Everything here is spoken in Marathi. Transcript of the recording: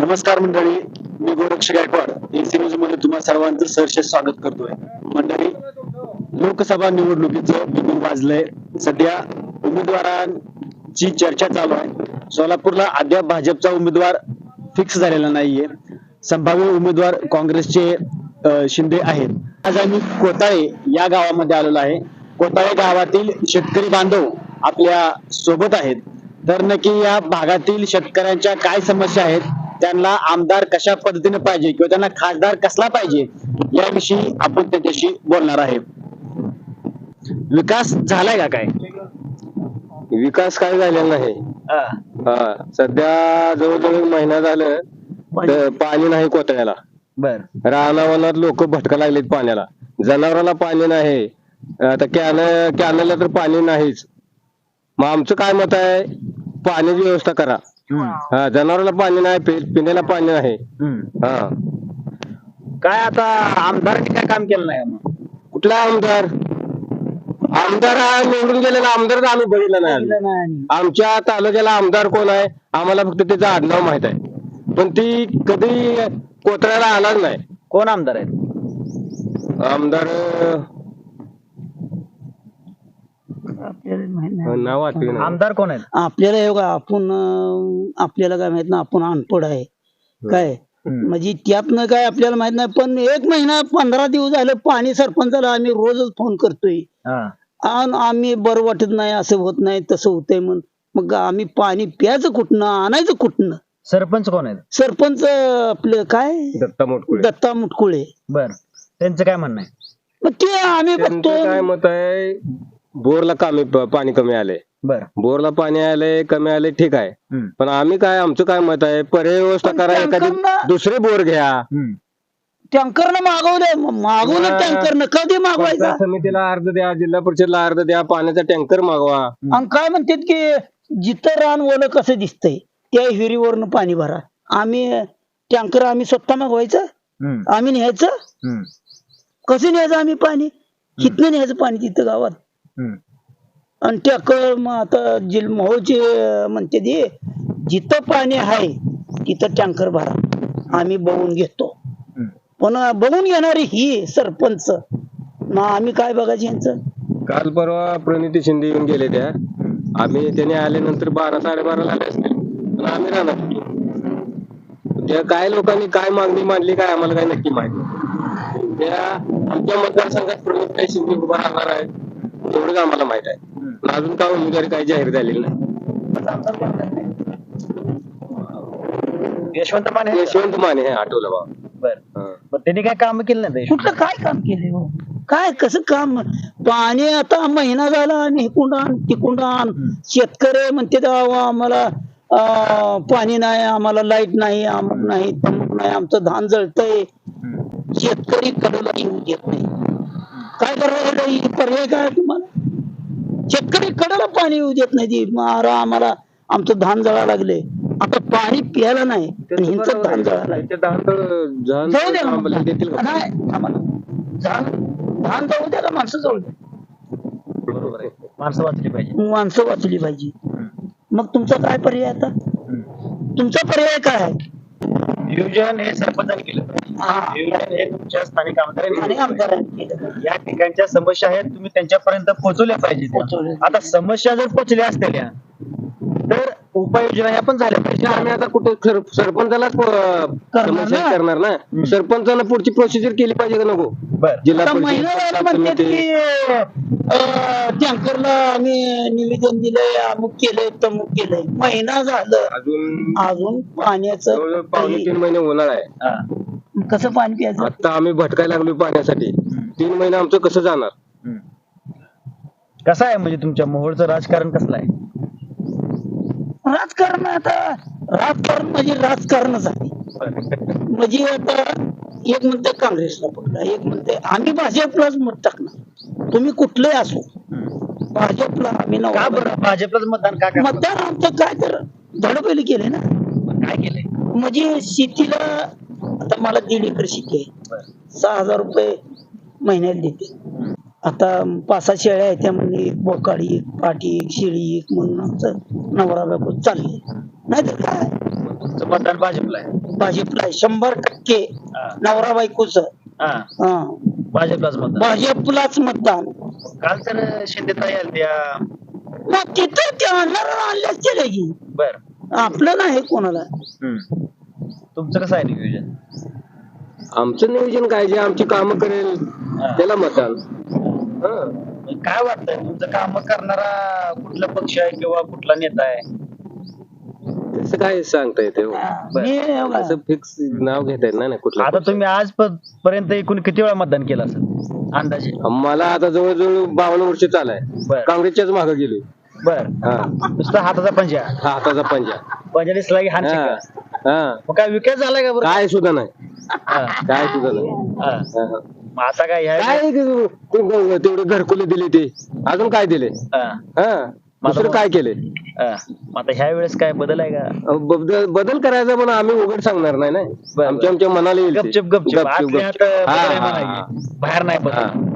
नमस्कार मंडळी मी गोरक्ष गायकवाड. एसी न्यूजमध्ये तुम्हा सर्वांचं सहर्ष स्वागत करतोय. मंडळी लोकसभा निवडणुकीचं बिगुल वाजलंय. सध्या उमेदवारांची चर्चा चालू आहे. सोलापूरला अद्याप भाजपचा उमेदवार फिक्स झालेला नाहीये. संभाव्य उमेदवार काँग्रेसचे शिंदे आहेत. आज आम्ही कोताळे या गावामध्ये आलेलो आहे. कोताळे गावातील शेतकरी बांधव आपल्यासोबत आहेत. तर नक्की या भागातील शेतकऱ्यांच्या काय समस्या आहेत? त्यांना आमदार कशा पद्धतीने पाहिजे किंवा त्यांना खासदार कसला पाहिजे याविषयी आपण त्याच्याशी बोलणार आहे. विकास झालाय का काय? विकास काय झालेला नाही. हा. सध्या जवळजवळ महिना झालं तर पाणी नाही कोतळ्याला बर. रानावनात लोक भटका लागलेत पाण्याला. जनावराला पाणी नाही. आता कॅन कॅनला तर पाणी नाहीच. मग आमचं काय मत आहे? पाण्याची व्यवस्था करा. हा जनावराला पाणी नाही पि- पिण्याला पाणी नाही. हम्म. हा. काय आता आमदारांनी काय काम केलं नाही? मग? कुठला आमदार? आमदार हा निवडून गेलेला आमदार आम्ही बघितला नाही. आमच्या तालुक्याला आमदार कोण आहे? आम्हाला फक्त त्याचं आडनाव माहीत आहे. पण ती कधी कोतळ्याला आलाच नाही. कोण आमदार आहेत? आमदार अं, आपल्याला माहीत नाही. नाव आठवे आमदार कोण आहेत? आपल्याला हे बघा आपण अं, आपल्याला काय माहीत ना आपण अनपड आहे. काय? हम्म. म्हणजे त्यातनं काय आपल्याला माहीत नाही पण एक महिना पंधरा दिवस झालं पाणी सरपंचाला आम्ही रोजच फोन करतोय. हा. आणि आम्ही बरं वाटत नाही असं होत नाही तसं होतंय म्हणून. मग आम्ही पाणी प्यायचं कुठनं आणायचं कुठनं? सरपंच कोण आहेत? सरपंच आपलं काय? दत्ता मोठकुळे दत्ता मुटकुळे. बर. त्यांचं काय म्हणणं आहे? मग ते आम्ही त्यांचं बघतो काय मत आहे बोरला कमी पाणी कमी आलंय. बर. बोरला पाणी आलंय कमी आलंय ठीक आहे. हम्म. पण आम्ही काय आमचं काय मत आहे? पर्याय व्यवस्था पण करा एखादी टँकरनं- दुसरे बोर घ्या. टँकरनं मागवले मागवलं हा. टँकरनं. कधी मागवायचा? पंचायत समितीला अर्ज द्या जिल्हा परिषदला अर्ज द्या पाण्याचा टँकर मागवा. आणि काय म्हणतात की जिथं रान ओलं कसं दिसतंय त्या विहिरीवरनं पाणी भरा. आम्ही टँकर आम्ही स्वतः मागवायचं? हम्म. आम्ही न्यायचं? हम्म. कसं न्यायचं आम्ही पाणी? कितनं न्यायचं पाणी तिथं गावात? आणि टँकर मग आता जिल मोहोळचे म्हणते ते जिथं पाणी आहे तिथं टँकर भरा. आम्ही बघून घेतो. पण बघून घेणारी ही सरपंच. मग आम्ही काय बघायचं यांचं? काल परवा प्रणिती शिंदे येऊन गेले त्या. आम्ही त्याने आल्यानंतर बारा साडेबाराला आले असतील पण आम्ही राहणार होतो. त्या काय लोकांनी काय मागणी मांडली काय आम्हाला काय नक्की माहिती नाही. त्या आमच्या मतदारसंघात प्रणिती शिंदे उभा राहणार आहे तेवढंच आम्हाला माहीत आहे? पण अजून काय उमेदवारी काही जाहीर झालेली नाही? यशवंत माने. यशवंत माने हे आठवलं बाबा बर. हा. पण त्यांनी काय काम केलं नाही? कुठलं काय काम केले हो? काय कसं काम? पाणी आता महिना झाला आणि हिकुंड आण तिकुंड आण शेतकरी म्हणते "अहो, आम्हाला अं, पाणी नाही आम्हाला लाइट नाही अमुक नाही तमुक नाही आमचं धान जळतंय. शेतकरी कडला येऊ देत नाही. काय करायचं पर्याय काय तुम्हाला? शेतकरी कडला पाणी येऊ देत नाही. ती मारा आम्हाला आमचं धान जळा लागले. आता पाणी प्यायला नाही धान जळा जाऊ द्या आम्हाला. धान जाऊ द्या का माणसं जाऊ द्या बरोबर आहे. माणसं वाचली पाहिजे. माणसं वाचली पाहिजे. मग तुमचा काय पर्याय आता? तुमचा पर्याय काय आहे? नियोजन हे सरपंचाने केलं. हा. नियोजन हे तुमच्या स्थानिक आमदारांनी आणि केलं पाहिजे. आमदारांनी केलं या ठिकाणच्या समस्या आहेत तुम्ही त्यांच्यापर्यंत पोहोचवल्या पाहिजे पोहोचवल्या. आता समस्या जर पोहोचल्या असलेल्या तर उपाययोजना ह्या पण झाल्या पाहिजे. आम्ही आता कुठे सर- सरपंचालाच समस्या. करणार ना. सरपंचानं पुढची प्रोसिजर केली पाहिजे का नको? बर. जिल्हा आता परिषद, महिना झाला पंचायत म्हणतात समिती. की अं, टँकरला आम्ही निवेदन दिलंय अमुक केलंय तमुक केलंय. महिना झालं. अजून अजून पाण्याचं पावणे तीन महिने उन्हाळा आहे. कसं पाणी प्यायचं? आता आम्ही भटकायला लागलो पाण्यासाठी. तीन महिने आमचं कसं जाणार? कसं आहे म्हणजे तुमच्या मोहोळचं राजकारण कसलं आहे? राजकारण आता राजकारण म्हणजे राजकारणच आहे म्हणजे आता एक म्हणते काँग्रेसला पकडा एक म्हणते आम्ही भाजपलाच मत टाकणार. तुम्ही कुठलंही असो भाजपला आम्ही का बरं? भाजपलाच मतदान का करणार? मतदान आमचं काय तर धडपली केले ना. काय केलंय म्हणजे शेतीला आता मला दीड एकर शेती आहे. बरं. सहा हजार रुपये महिन्याला देते. आता पाच सहा शेळ्या आहेत त्यामध्ये एक बोकाडी एक पाटी एक शेळी एक म्हणून आमचं नवरा बायको चालले नाहीतर काय? तुमचं मतदान भाजपला आहे. भाजपला आहे. शंभर टक्के हा. नवरा बायकोच. हा. भाजपलाच मतदान. भाजपलाच मतदान. काल तर शिंदे ताई आल्या त्या मग तिथं ते आणणार आणल्याच केलं की बर. आपलं नाही कोणाला. हम्म. तुमचं कसं आहे नियोजन? आमचं नियोजन काय जे आमची कामं करेल त्याला मतदान. काय वाटतंय? तुमचं काम करणारा कुठला पक्ष आहे किंवा कुठला नेता आहे? तसं काय सांगता येते. मी असं फिक्स नाव घेता येत नाही ना कुठलं आता तुम्ही आज पर्यंत एकूण किती वेळा मतदान केलं असेल अंदाजे? मला आता जवळजवळ बावन्न वर्ष चालाय बर. काँग्रेसच्याच मागे गेलोय बर. हा. नुसता हाताचा पंजा. हाताचा पंजा. पंजा दिसला की हात काय विकास झालाय का बरं? काय सुद्धा नाही. काय सुद्धा नाही. मग आता काय ह्या काय ते- ते- तेवढे घरकुले दिले ते अजून काय दिले हा. हा दुसरं काय केले हा. मग आता ह्या वेळेस काय बदल आहे का बदल बदल करायचा पण आम्ही उघड सांगणार नाही ना. आमच्या आमच्या मनाला येईल ते. गपचूप गपचूप गपचूप, आतल्या आत गपचूप. बदल आहे हा, हा, म्हणायची. बाहेर नाही हा. बदल